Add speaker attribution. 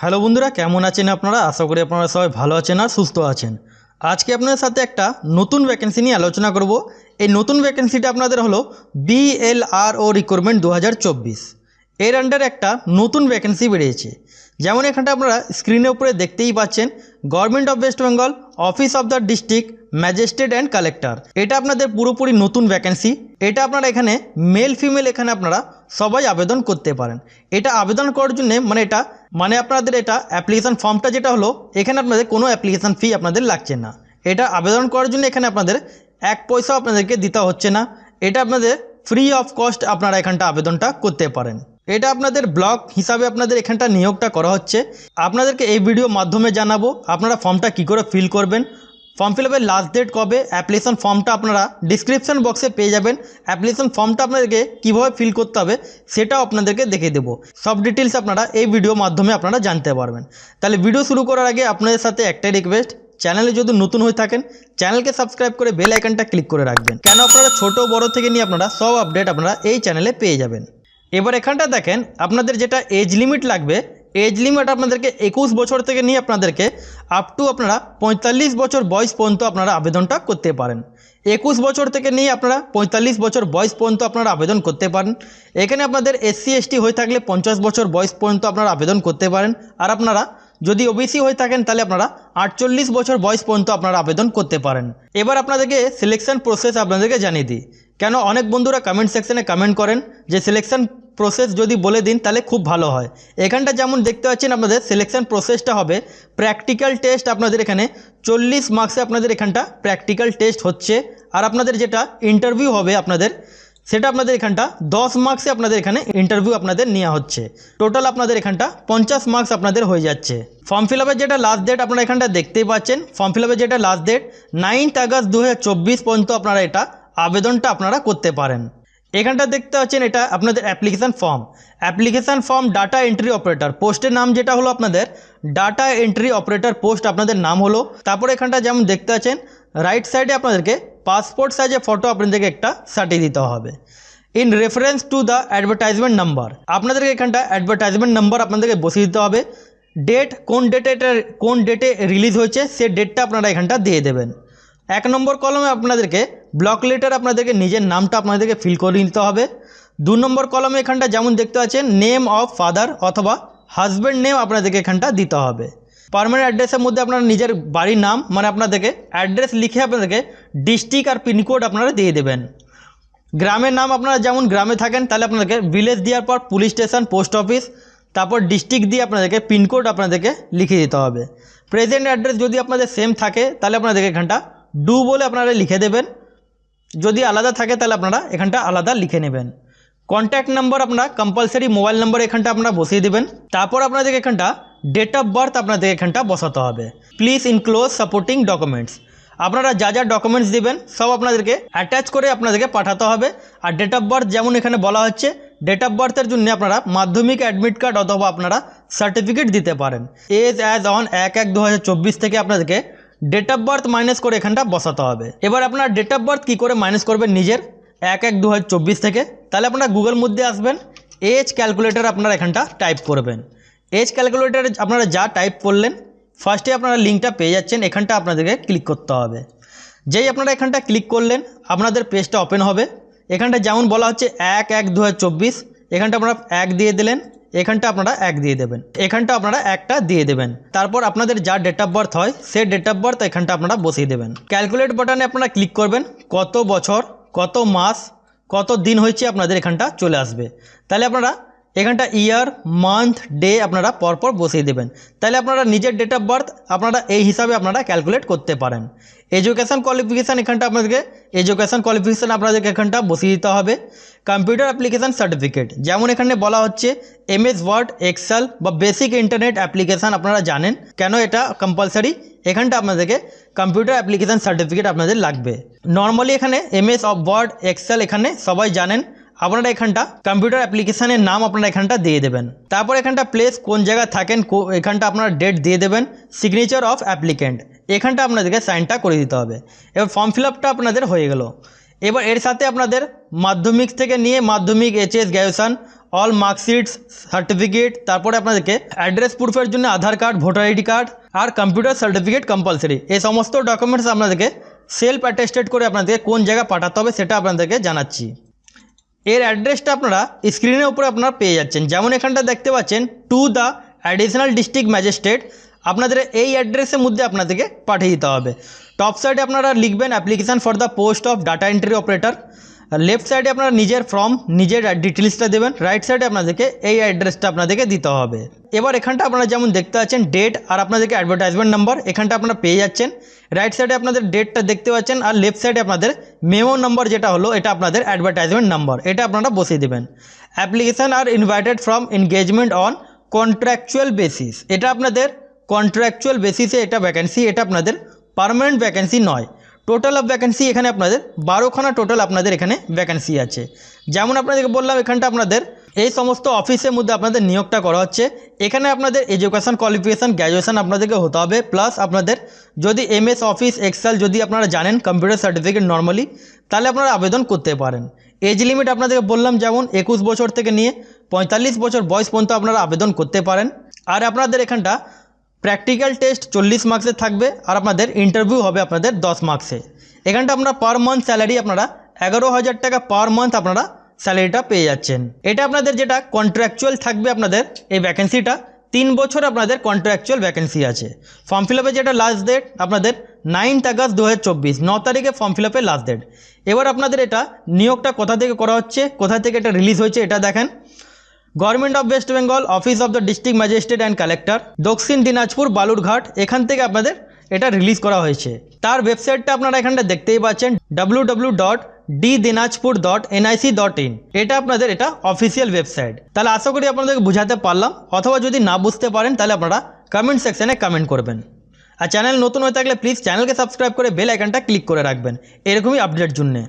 Speaker 1: Hello বন্ধুরা, কেমন আছেন আপনারা? আশা করি আপনারা সবাই ভালো আছেন আর সুস্থ আছেন। আজকে আপনাদের সাথে একটা নতুন ভ্যাকেন্সি নিয়ে আলোচনা করব। এই নতুন ভ্যাকেন্সিটা আপনাদের হলো বিএলআরও রিক্রুটমেন্ট দু হাজার চব্বিশ। এর আন্ডার একটা নতুন ভ্যাকেন্সি বেরিয়েছে। যেমন এখানটা আপনারা স্ক্রিনের উপরে দেখতেই পাচ্ছেন government of West Bengal office of the district magistrate and collector এটা আপনাদের পুরোপুরি নতুন ভ্যাকেন্সি এটা আপনারা এখানে মেল ফিমেল এখানে আপনারা সবাই আবেদন করতে পারেন। এটা আবেদন করার জন্য মানে এটা মানে আপনাদের এটা অ্যাপ্লিকেশান ফর্মটা যেটা হলো, এখানে আপনাদের কোনো অ্যাপ্লিকেশান ফি আপনাদের লাগছে না। এটা আবেদন করার জন্য এখানে আপনাদের এক পয়সাও আপনাদেরকে দিতে হচ্ছে না। এটা আপনাদের ফ্রি অফ কস্ট আপনারা এখানটা আবেদনটা করতে পারেন। এটা আপনাদের ব্লক হিসাবে আপনাদের এখানটা নিয়োগটা করা হচ্ছে। আপনাদেরকে এই ভিডিও মাধ্যমে জানাব আপনারা ফর্মটা কি করে ফিল করবেন। ফর্ম ফিল আপের লাস্ট ডেট কবে অ্যাপ্লিকেশন ফর্মটা আপনারা ডিসক্রিপশন বক্সে পেয়ে যাবেন। অ্যাপ্লিকেশন ফর্মটা আপনাদেরকে কীভাবে ফিল করতে হবে সেটাও আপনাদেরকে দেখে দেবো। সব ডিটেলস আপনারা এই ভিডিও মাধ্যমে আপনারা জানতে পারবেন। তাহলে ভিডিও শুরু করার আগে আপনাদের সাথে একটাই রিকোয়েস্ট চ্যানেলে যদি নতুন হয়ে থাকেন চ্যানেলকে সাবস্ক্রাইব করে বেল আইকনটা ক্লিক করে রাখবেন। কেন আপনারা ছোট বড় থেকে নিয়ে আপনারা সব আপডেট আপনারা এই চ্যানেলে পেয়ে যাবেন। এবার এখানটা দেখেন, আপনাদের যেটা এজ লিমিট লাগবে এজ লিমিট আপনাদেরকে একুশ বছর থেকে নিয়ে আপনাদেরকে আপ টু আপনারা পঁয়তাল্লিশ বছর বয়স পর্যন্ত আপনারা আবেদনটা করতে পারেন। একুশ বছর থেকে নিয়ে আপনারা পঁয়তাল্লিশ বছর বয়স পর্যন্ত আপনারা আবেদন করতে পারেন। এখানে আপনাদের এসসি এসটি হয়ে থাকলে পঞ্চাশ বছর বয়স পর্যন্ত আপনারা আবেদন করতে পারেন। আর আপনারা যদি ওবিসি হয়ে থাকেন, তাহলে আপনারা আটচল্লিশ বছর বয়স পর্যন্ত আপনারা আবেদন করতে পারেন। এবার আপনাদেরকে সিলেকশন প্রসেস আপনাদেরকে জানিয়ে দিই। কেন অনেক বন্ধুরা কমেন্ট সেকশনে কমেন্ট করেন যে সিলেকশন প্রসেস যদি বলে দিন, তাহলে খুব ভালো হয়। এখানটা যেমন দেখতে পাচ্ছেন আপনাদের সিলেকশন প্রসেসটা হবে প্র্যাকটিক্যাল টেস্ট আপনাদের এখানে। চল্লিশ মার্কসে আপনাদের এখানটা প্র্যাকটিক্যাল টেস্ট হচ্ছে। আর আপনাদের যেটা ইন্টারভিউ হবে আপনাদের, সেটা আপনাদের এখানটা দশ মার্কসে আপনাদের এখানে ইন্টারভিউ আপনাদের নেওয়া হচ্ছে। টোটাল আপনাদের এখানটা পঞ্চাশ মার্কস আপনাদের হয়ে যাচ্ছে। ফর্ম ফিল আপের যেটা লাস্ট ডেট আপনারা এখানটা দেখতেই পাচ্ছেন। ফর্ম ফিল আপের যেটা লাস্ট ডেট নাইনথ আগস্ট দু হাজার চব্বিশ পর্যন্ত আপনারা এটা আবেদনটা আপনারা করতে পারেন। এখানটা দেখতে পাচ্ছেন এটা আপনাদের application form application form data entry operator পোস্টের নাম যেটা হলো আপনাদের। ডাটা এন্ট্রি অপারেটর পোস্ট আপনাদের নাম হলো। তারপর এখানটা যেমন দেখতে পাচ্ছেন রাইট সাইডে আপনাদেরকে পাসপোর্ট সাইজে ফটো আপনাদেরকে একটা সার্টিয়ে দিতে হবে। In reference to the advertisement number আপনাদেরকে এখানটা অ্যাডভার্টাইজমেন্ট নাম্বার আপনাদেরকে বসিয়ে দিতে হবে। ডেট কোন ডেটে কোন ডেটে রিলিজ হয়েছে, সে ডেটটা আপনারা এখানটা দিয়ে দেবেন। এক নম্বর কলমে আপনাদেরকে ব্লক লেটার আপনাদেরকে নিজের নামটা আপনাদেরকে ফিল করে নিতে হবে। দু নম্বর কলমে এখানটা যেমন দেখতে পাচ্ছেন নেম অফ ফাদার অথবা হাজব্যান্ড নেম আপনাদেরকে এখানটা দিতে হবে। পারমানেন্ট অ্যাড্রেসের মধ্যে আপনারা নিজের বাড়ির নাম মানে আপনাদেরকে অ্যাড্রেস লিখে আপনাদেরকে ডিস্ট্রিক্ট আর পিনকোড আপনারা দিয়ে দেবেন। গ্রামের নাম আপনারা যেমন গ্রামে থাকেন, তাহলে আপনাদেরকে ভিলেজ দেওয়ার পর পুলিশ স্টেশন পোস্ট অফিস তারপর ডিস্ট্রিক্ট দিয়ে আপনাদেরকে পিনকোড আপনাদেরকে লিখে দিতে হবে। প্রেজেন্ট অ্যাড্রেস যদি আপনাদের সেম থাকে, তাহলে আপনাদেরকে এখানটা ডু বলে আপনারা লিখে দেবেন। যদি আলাদা থাকে তাহলে আপনারা এখানটা আলাদা লিখে নেবেন। কন্ট্যাক্ট নাম্বার আপনারা কম্পালসারি মোবাইল নাম্বার এখানটা আপনারা বসিয়ে দেবেন। তারপর আপনাদেরকে এখানটা ডেট অফ বার্থ আপনাদের এখানটা বসাতে হবে। প্লিজ ইনক্লোজ সাপোর্টিং ডকুমেন্টস আপনারা যা যা ডকুমেন্টস দিবেন, সব আপনাদেরকে অ্যাটাচ করে আপনাদেরকে পাঠাতে হবে। আর ডেট অফ বার্থ যেমন এখানে বলা হচ্ছে ডেট অফ বার্থের জন্য আপনারা মাধ্যমিক অ্যাডমিট কার্ড অথবা আপনারা সার্টিফিকেট দিতে পারেন। এজ অ্যাজ অন এক এক দু থেকে আপনাদেরকে ডেট অফ বার্থ মাইনাস করে এখানটা বসাতে হবে। এবার আপনার ডেট অফ বার্থ কী করে মাইনাস করবেন নিজের? এক এক দু থেকে। তাহলে আপনারা গুগল মধ্যে আসবেন। এজ ক্যালকুলেটর আপনারা এখানটা টাইপ করবেন। এজ ক্যালকুলেটর আপনারা যা টাইপ করলেন ফার্স্টে আপনারা লিঙ্কটা পেয়ে যাচ্ছেন, এখানটা আপনাদেরকে ক্লিক করতে হবে। যেই আপনারা এখানটা ক্লিক করলেন, আপনাদের পেজটা ওপেন হবে। এখানটা যেমন বলা হচ্ছে, এক এক দু হাজার চব্বিশ। এখানটা আপনারা এক দিয়ে দিলেন। এখানটা আপনারা এক দিয়ে দেবেন। এখানটা আপনারা একটা দিয়ে দেবেন। তারপর আপনাদের যা ডেট অফ বার্থ হয় সে ডেট অফ বার্থ এখানটা আপনারা বসিয়ে দেবেন। ক্যালকুলেট বাটনে আপনারা ক্লিক করবেন, কত বছর, কত মাস, কত দিন হয়েছে আপনাদের এখানটা চলে আসবে। তাহলে আপনারা এখানটা ইয়ার মান্থ ডে আপনারা পরপর বসিয়ে দেবেন। তাহলে আপনারা নিজের ডেট অফ বার্থ আপনারা এই হিসাবে আপনারা ক্যালকুলেট করতে পারেন। এডুকেশান কোয়ালিফিকেশান এখানটা আপনাদেরকে এডুকেশান কোয়ালিফিকেশান আপনাদেরকে এখানটা বসিয়ে দিতে হবে। কম্পিউটার অ্যাপ্লিকেশান সার্টিফিকেট যেমন এখানে বলা হচ্ছে এমএস ওয়ার্ড এক্সেল বা বেসিক ইন্টারনেট অ্যাপ্লিকেশান আপনারা জানেন। কেন এটা কম্পালসারি এখানটা আপনাদেরকে কম্পিউটার অ্যাপ্লিকেশান সার্টিফিকেট আপনাদের লাগবে। নর্মালি এখানে এমএস অফ ওয়ার্ড এক্সেল এখানে সবাই জানেন। আপনারা এখানটা কম্পিউটার অ্যাপ্লিকেশানের নাম আপনারা এখানটা দিয়ে দেবেন। তারপর এখানটা প্লেস কোন জায়গায় থাকেন এখানটা আপনারা ডেট দিয়ে দেবেন সিগনেচার অফ অ্যাপ্লিকেন্ট এখানটা আপনাদেরকে সাইনটা করে দিতে হবে। এবার ফর্ম ফিল আপটা আপনাদের হয়ে গেল। এবার এর সাথে আপনাদের মাধ্যমিক থেকে নিয়ে মাধ্যমিক HS graduation all marksheets certificate তারপরে আপনাদেরকে অ্যাড্রেস প্রুফের জন্য Aadhaar card voter ID card আর কম্পিউটার সার্টিফিকেট কম্পালসারি এই সমস্ত ডকুমেন্টস আপনাদেরকে সেলফ অ্যাটেস্টেড করে আপনাদেরকে কোন জায়গায় পাঠাতে হবে সেটা আপনাদেরকে জানাচ্ছি। এর অ্যাড্রেসটা আপনারা স্ক্রিনের উপরে আপনারা পেয়ে যাচ্ছেন। যেমন এখানটা দেখতে পাচ্ছেন to the additional district magistrate আপনাদের এই অ্যাড্রেসের মধ্যে আপনাদেরকে পাঠিয়ে দিতে হবে। টপ সাইডে আপনারা লিখবেন application for the post of data entry operator left সাইডে আপনারা নিজের ফর্ম নিজের ডিটেলসটা দেবেন রাইট সাইডে আপনাদেরকে এই অ্যাড্রেসটা আপনাদেরকে দিতে হবে। এবার এখানটা আপনারা যেমন দেখতে পাচ্ছেন ডেট আর আপনাদেরকে অ্যাডভার্টাইজমেন্ট নাম্বার এখানটা আপনারা পেয়ে যাচ্ছেন। রাইট সাইডে আপনাদের ডেটটা দেখতে পাচ্ছেন আর লেফট সাইডে আপনাদের মেমো নাম্বার যেটা হলো, এটা আপনাদের অ্যাডভার্টাইজমেন্ট নাম্বার এটা আপনারা বসিয়ে দেবেন। Application are invited from engagement on contractual basis এটা আপনাদের কন্ট্রাকচুয়াল বেসিসে এটা ভ্যাকেন্সি এটা আপনাদের পার্মানেন্ট ভ্যাকেন্সি নয়। টোটাল অফ ভ্যাকেন্সি এখানে আপনাদের বারোখানা টোটাল আপনাদের এখানে ভ্যাকেন্সি আছে। যেমন আপনাদেরকে বললাম, এখানটা আপনাদের এই সমস্ত অফিসের মধ্যে আপনাদের নিয়োগটা করা হচ্ছে। এখানে আপনাদের এডুকেশন কোয়ালিফিকেশান গ্র্যাজুয়েশন আপনাদেরকে হতে হবে। প্লাস আপনাদের যদি এমএস অফিস এক্সেল যদি আপনারা জানেন কম্পিউটার সার্টিফিকেট নর্মালি তাহলে আপনারা আবেদন করতে পারেন। এজ লিমিট আপনাদেরকে বললাম, যেমন একুশ বছর থেকে নিয়ে পঁয়তাল্লিশ বছর বয়স পর্যন্ত আপনারা আবেদন করতে পারেন। আর আপনাদের এখানটা প্র্যাকটিক্যাল টেস্ট চল্লিশ মার্কসের থাকবে আর আপনাদের ইন্টারভিউ হবে আপনাদের দশ মার্কসে এখানটা আপনারা পার মান্থ স্যালারি আপনারা এগারো হাজার টাকা পার মান্থ আপনারা স্যালারিটা পেয়ে যাচ্ছেন। এটা আপনাদের যেটা কন্ট্রাকচুয়াল থাকবে আপনাদের এই ভ্যাকেন্সিটা তিন বছর আপনাদের কন্ট্রাকচুয়াল ভ্যাকেন্সি আছে। ফর্ম ফিল আপের যেটা লাস্ট ডেট আপনাদের নাইনথ আগস্ট দু হাজার চব্বিশ, ন তারিখে ফর্ম ফিল লাস্ট ডেট এবার আপনাদের এটা নিয়োগটা কোথা থেকে করা হচ্ছে, কোথা থেকে এটা রিলিজ হয়েছে, এটা দেখেন। Government of West Bengal office of the district magistrate and collector Dakshin Dinajpur Balurghat এখান থেকে আপনাদের এটা রিলিজ করা হয়েছে। তার ওয়েবসাইটটা আপনারা এখানটা দেখতেই পাচ্ছেন W dot D Dinajpur dot NIC dot in এটা আপনাদের এটা অফিসিয়াল ওয়েবসাইট তাহলে আশা করি আপনাদেরকে বুঝাতে পারলাম, অথবা যদি না বুঝতে পারেন, তাহলে আপনারা কমেন্ট সেকশানে কমেন্ট করবেন। আর চ্যানেল নতুন হয়ে থাকলে প্লিজ চ্যানেলকে সাবস্ক্রাইব করে বেল আইকনটা ক্লিক করে রাখবেন, এরকমই আপডেট জন্যে।